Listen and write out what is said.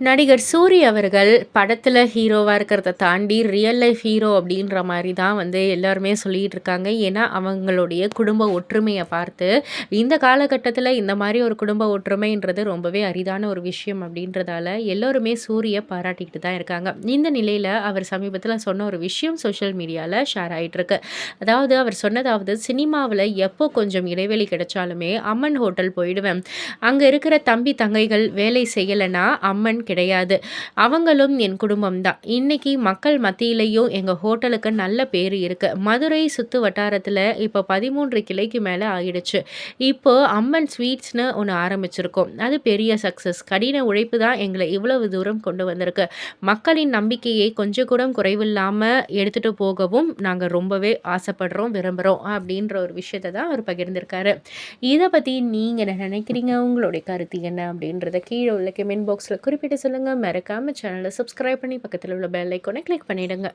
நடிகர் சூரி அவர்கள் படத்தில் ஹீரோவாக இருக்கிறத தாண்டி ரியல் லைஃப் ஹீரோ அப்படின்ற மாதிரி தான் வந்து எல்லாருமே சொல்லிகிட்டு இருக்காங்க. ஏன்னா அவங்களுடைய குடும்ப ஒற்றுமையை பார்த்து இந்த காலகட்டத்தில் இந்த மாதிரி ஒரு குடும்ப ஒற்றுமைன்றது ரொம்பவே அரிதான ஒரு விஷயம் அப்படின்றதால எல்லோருமே சூரிய பாராட்டிக்கிட்டு தான் இருக்காங்க. இந்த நிலையில் அவர் சமீபத்தில் சொன்ன ஒரு விஷயம் சோஷியல் மீடியாவில் ஷேர் ஆகிட்டுருக்கு அதாவது அவர் சொன்னதாவது சினிமாவில் எப்போ கொஞ்சம் இடைவெளி கிடைச்சாலுமே அம்மன் ஹோட்டல் போயிடுவேன். அங்கே இருக்கிற தம்பி தங்கைகள் வேலை செய்யலைன்னா அம்மன் கிடையாது. அவங்களும் என் குடும்பம் தான் இன்னைக்கு மக்கள் மத்தியிலையும் எங்கள் ஹோட்டலுக்கு நல்ல பேர் இருக்குது மதுரை சுற்று வட்டாரத்தில் இப்போ பதிமூன்று கிளைக்கு மேலே ஆகிடுச்சு இப்போ அம்மன் ஸ்வீட்ஸ்னு ஒன்று ஆரம்பிச்சிருக்கோம். அது பெரிய சக்ஸஸ் கடின உழைப்பு தான் எங்களை இவ்வளவு தூரம் கொண்டு வந்திருக்கு. மக்களின் நம்பிக்கையை கொஞ்சம் கூட குறைவில்லாமல் எடுத்துகிட்டு போகவும் நாங்கள் ரொம்பவே ஆசைப்படுறோம் விரும்புகிறோம் அப்படின்ற ஒரு விஷயத்தை தான் அவர் பகிர்ந்திருக்காரு. இதை பற்றி நீங்கள் என்ன நினைக்கிறீங்க? உங்களுடைய கருத்து என்ன அப்படின்றத கீழே உள்ள கமெண்ட் பாக்ஸில் குறிப்பிட்டு சொல்லுங்கள் மறக்காமல் சேனலை சப்ஸ்கிரைப் பண்ணி பக்கத்தில் உள்ள பெல் ஐக்கோனை கிளிக் பண்ணிவிடுங்க